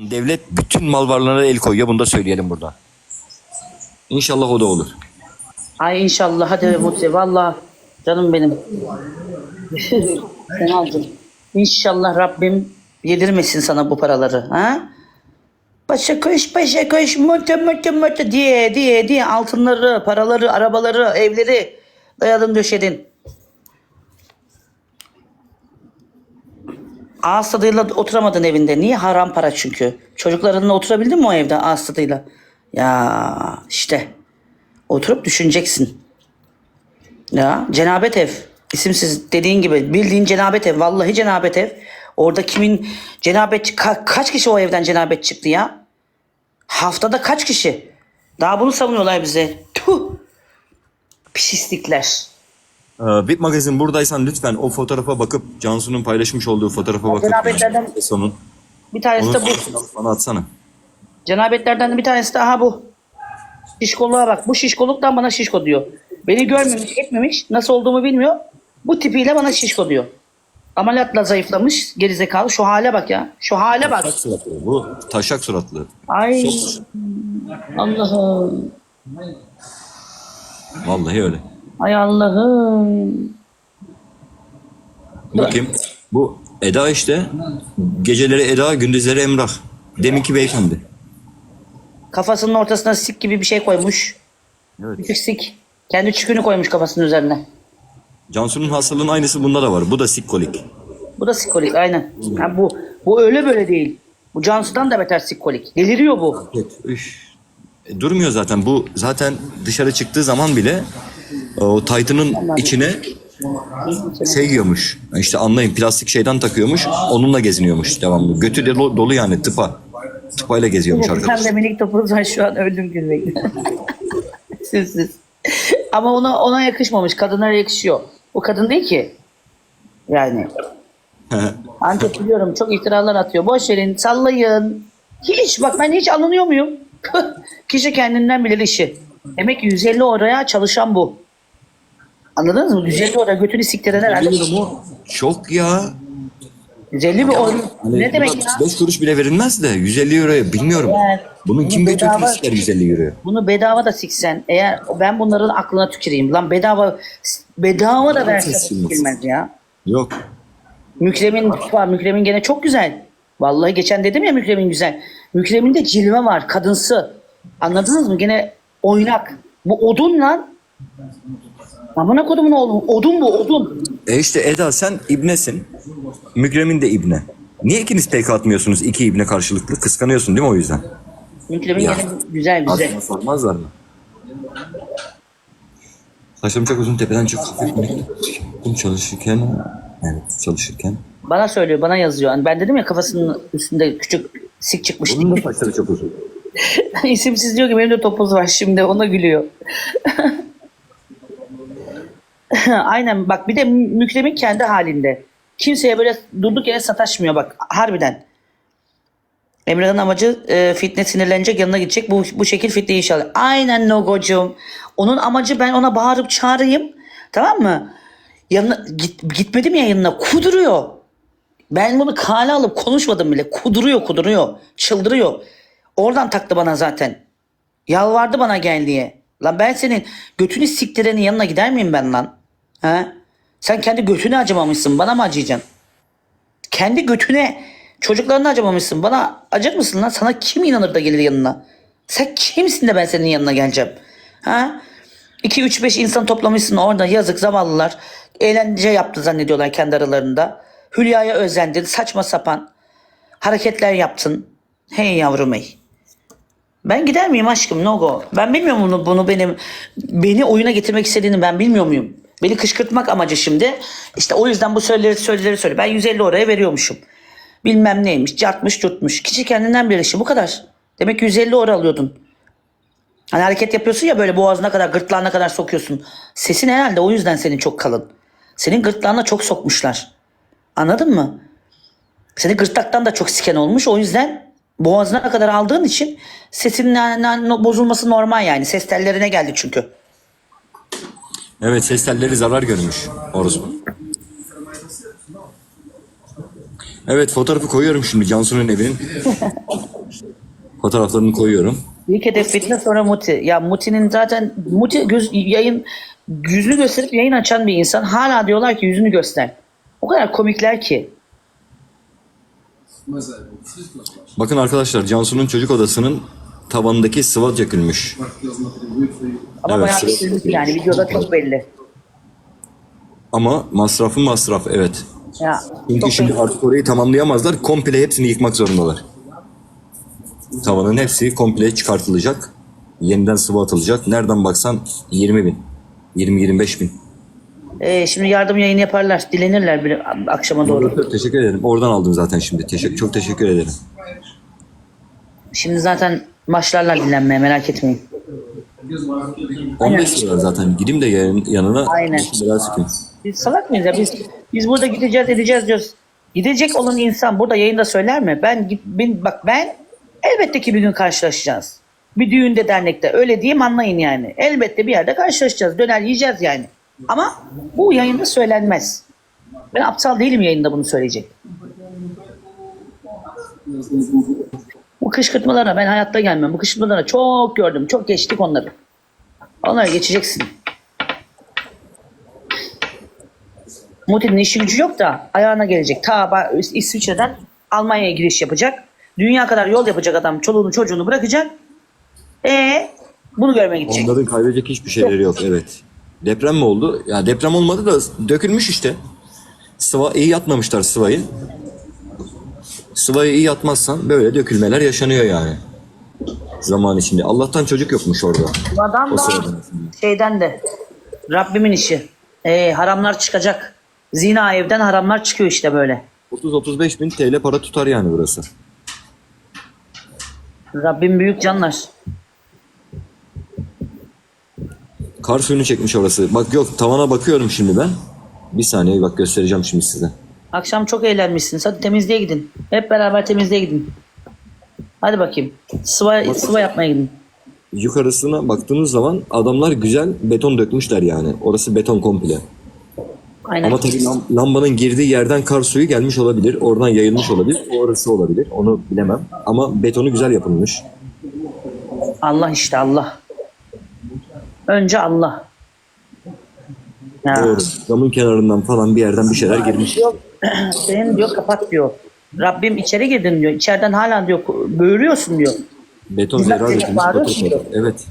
Devlet bütün mal varlığına el koyuyor. Bunu da söyleyelim burada. İnşallah o da olur. Ay inşallah hadi Mutlu. Valla canım benim. Sen aldın. İnşallah Rabbim yedirmesin sana bu paraları. Ha? Başa koş, başa koş, mutlu, mutlu, mutlu diye, diye, diye altınları, paraları, arabaları, evleri dayadın döşedin. Ağız tadıyla oturamadın evinde. Niye? Haram para çünkü. Çocuklarınla oturabildin mi o evde ağız tadıyla? Ya işte. Oturup düşüneceksin. Ya cenabet ev. İsimsiz dediğin gibi bildiğin cenabet ev. Vallahi cenabet ev. Orada kimin cenabet ka- kaç kişi o evden cenabet çıktı ya? Haftada kaç kişi? Daha bunu savunuyorlar bize. Tuh. Pislikler. Ee, VIP Magazin buradaysan lütfen o fotoğrafa bakıp Cansu'nun paylaşmış olduğu fotoğrafa bakıp Cenabetlerden- sonun Bir tanesi onun de bu. fotoğrafını bana atsana. Cenabetlerden de bir tanesi de aha bu. Şişkoluğa bak. Bu şişkoluktan bana şişko diyor. Beni görmemiş, etmemiş. Nasıl olduğumu bilmiyor. Bu tipiyle bana şişko diyor. Ameliyatla zayıflamış. Gerizekalı. Şu hale bak ya. Şu hale bak. Taşak suratlı. Bu taşak suratlı. Ay Allah'ım. Vallahi öyle. Ay Allah'ım. Bakayım. Bu Eda işte. Geceleri Eda, gündüzleri Emrah. Deminki beyefendi. Kafasının ortasına sik gibi bir şey koymuş. Evet. Küçük sik. Kendi çükünü koymuş kafasının üzerine. Cansu'nun hastalığının aynısı bunda da var. Bu da sikkolik. Bu da sikolik aynen. Ha, bu bu öyle böyle değil. Bu Cansu'dan da beter sikolik. Deliriyor bu. Üf. E, durmuyor zaten. Bu zaten dışarı çıktığı zaman bile o taytının içine şey giyiyormuş. İşte anlayın plastik şeyden takıyormuş. Onunla geziniyormuş devamlı. Götü de dolu, yani tıpa. Tıpayla geziyormuş Bir arkadaş. tane de minik topuz var şu an öldüm gülmekten. Sizsiz. Ama ona ona yakışmamış. Kadınlara yakışıyor. O kadın değil ki. Yani. Ancak biliyorum çok iftiralar atıyor. Boş verin sallayın. Hiç bak ben hiç alınıyor muyum? Kişi kendinden bilir işi. Demek ki 150 oraya çalışan bu. Anladınız mı? 150 oraya götünü siktiren herhalde. Çok ya. 150 bir. Hani Ne demek ya? 5 kuruş bile verilmez de 150 euroya bilmiyorum. Evet. Bunun kim bedava- ister 150 euroya? Bunu bedava da siksen eğer ben bunların aklına tüküreyim. Lan bedava bedava da verse sikilmez ya. Yok. Mükremin var. Mükremin gene çok güzel. Vallahi geçen dedim ya Mükremin güzel. Mükremin de cilve var. Kadınsı. Anladınız mı? Gene oynak. Bu odun lan. Amına kodumun oğlum. Odun bu odun. E işte Eda sen ibnesin. Mükremin de ibne. Niye ikiniz pek atmıyorsunuz iki ibne karşılıklı? Kıskanıyorsun değil mi o yüzden? Mükremin Ya. güzel güzel. Aslında sormazlar mı? Saçlarım çok uzun tepeden çok hafif minik. Çalışırken, evet çalışırken. Bana söylüyor, bana yazıyor. Yani ben dedim ya kafasının üstünde küçük sik çıkmış Bunun da saçları çok uzun. İsimsiz diyor ki benim de topuz var şimdi ona gülüyor. Aynen bak bir de Mükremin kendi halinde. Kimseye böyle durduk yere sataşmıyor bak harbiden. Emre'nin amacı e, fitne sinirlenecek yanına gidecek. Bu, bu şekil fitne inşallah. Aynen Nogo'cum. Onun amacı ben ona bağırıp çağırayım. Tamam mı? Yanına, git, gitmedim ya yanına. Kuduruyor. Ben bunu kale alıp konuşmadım bile. Kuduruyor kuduruyor. Çıldırıyor. Oradan taktı bana zaten. Yalvardı bana gel diye. Lan ben senin götünü siktirenin yanına gider miyim ben lan? Ha? Sen kendi götüne acımamışsın. Bana mı acıyacaksın? Kendi götüne çocuklarına acımamışsın. Bana acır mısın lan? Sana kim inanır da gelir yanına? Sen kimsin de ben senin yanına geleceğim? Ha? 2 3 5 insan toplamışsın orada yazık zavallılar. Eğlence yaptı zannediyorlar kendi aralarında. Hülya'ya özendin. Saçma sapan hareketler yaptın. Hey yavrum hey. Ben gider miyim aşkım no go. Ben bilmiyorum bunu, bunu benim beni oyuna getirmek istediğini ben bilmiyor muyum? Beni kışkırtmak amacı şimdi. İşte o yüzden bu söyleri söyleri söyle. Ben 150 oraya veriyormuşum. Bilmem neymiş, cartmış, tutmuş. Kişi kendinden bir işi bu kadar. Demek ki 150 oraya alıyordun. Hani hareket yapıyorsun ya böyle boğazına kadar, gırtlağına kadar sokuyorsun. Sesin herhalde o yüzden senin çok kalın. Senin gırtlağına çok sokmuşlar. Anladın mı? Seni gırtlaktan da çok siken olmuş. O yüzden boğazına kadar aldığın için sesin na- na- bozulması normal yani. Ses tellerine geldi çünkü. Evet ses telleri zarar görmüş orospu. Evet fotoğrafı koyuyorum şimdi Cansu'nun evinin. Fotoğraflarını koyuyorum. İlk hedef fitness sonra Muti. Ya Muti'nin zaten Muti göz, yayın yüzünü gösterip yayın açan bir insan. Hala diyorlar ki yüzünü göster. O kadar komikler ki. Bakın arkadaşlar Cansu'nun çocuk odasının tavanındaki sıva dökülmüş. Ama Evet, bayağı bir yani videoda çok belli. Ama masrafı masraf evet. Ya Çünkü şimdi belli. artık orayı tamamlayamazlar. Komple hepsini yıkmak zorundalar. Tavanın hepsi komple çıkartılacak. Yeniden sıvı atılacak. Nereden baksan 20 bin. 20-25 bin. Ee, şimdi yardım yayını yaparlar. Dilenirler bir akşama doğru. Teşekkür ederim. Oradan aldım zaten şimdi. Teşekkür, çok teşekkür ederim. Şimdi zaten başlarlar dinlenmeye merak etmeyin. mesmo a que 15 lira zaten. Gideyim de yan- yanına. Aynen. Biraz sıkayım. Biz salak mıyız ya? Biz, biz burada gideceğiz edeceğiz diyoruz. Gidecek olan insan burada yayında söyler mi? Ben, ben bak ben elbette ki bir gün karşılaşacağız. Bir düğünde dernekte öyle diyeyim anlayın yani. Elbette bir yerde karşılaşacağız. Döner yiyeceğiz yani. Ama bu yayında söylenmez. Ben aptal değilim yayında bunu söyleyecek. Bu kışkırtmalara ben hayatta gelmem. Bu kışkırtmalara çok gördüm. Çok geçtik onları. Onları geçeceksin. Mutin'in işi gücü yok da ayağına gelecek. Ta İsviçre'den Almanya'ya giriş yapacak. Dünya kadar yol yapacak adam. Çoluğunu çocuğunu bırakacak. E bunu görmeye gidecek. Onların kaybedecek hiçbir şeyleri yok. Evet. Deprem mi oldu? Ya deprem olmadı da dökülmüş işte. Sıva iyi yatmamışlar sıvayı. Sıvayı iyi yatmazsan böyle dökülmeler yaşanıyor yani. Zaman içinde. Allah'tan çocuk yokmuş orada. Adam O da sırada. şeyden de Rabbimin işi. E, haramlar çıkacak. Zina evden haramlar çıkıyor işte böyle. 30-35 bin TL para tutar yani burası. Rabbim büyük canlar. Kar suyunu çekmiş orası. Bak yok tavana bakıyorum şimdi ben. Bir saniye bak göstereceğim şimdi size. Akşam çok eğlenmişsiniz. Hadi temizliğe gidin. Hep beraber temizliğe gidin. Hadi bakayım. Sıva, sıva yapmaya gidin. Yukarısına baktığınız zaman adamlar güzel beton dökmüşler yani. Orası beton komple. Aynen. Ama tabii lam- lambanın girdiği yerden kar suyu gelmiş olabilir. Oradan yayılmış olabilir. Orası olabilir. Onu bilemem. Ama betonu güzel yapılmış. Allah işte Allah. Önce Allah. Ya. Doğru. Damın kenarından falan bir yerden bir şeyler girmiş. Diyor, senin diyor kapat diyor. Rabbim içeri girdin diyor. İçeriden hala diyor böğürüyorsun diyor. Beton Güzel bağırıyor oturtmadı. şimdi. Evet.